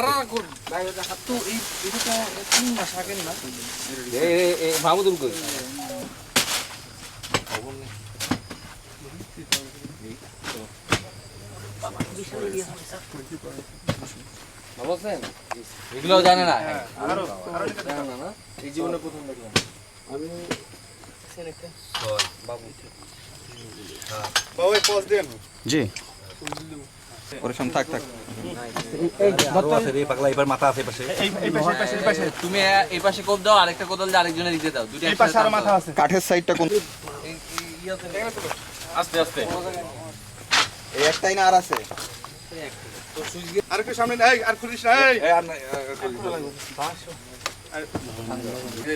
তারা তো এই এটা তিন মাস আগের না? মাহমুদুল কই? ভালো এগুলো জানে না। জানেন না না? এই জীবনে প্রথম দেখলাম। জি। ওর সামনে থাক থাক। তুমি এই পাশে কোপ দাও আরেকটা কোদাল দিয়ে আরেকজনে দিতে দাও। দুটো একসাথে টানতে দাও। কাঠের সাইডটা কোন? আস্তে আস্তে। এই একটাই না আর আছে? আরেকটু সামনে এই আর খুলিস না এই।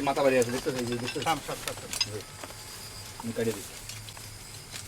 মাথা বাড়ি আছে দেখতে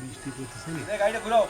বৃষ্টি হ্যাঁ। পড়তেছে গাড়িটা ঘুরাও।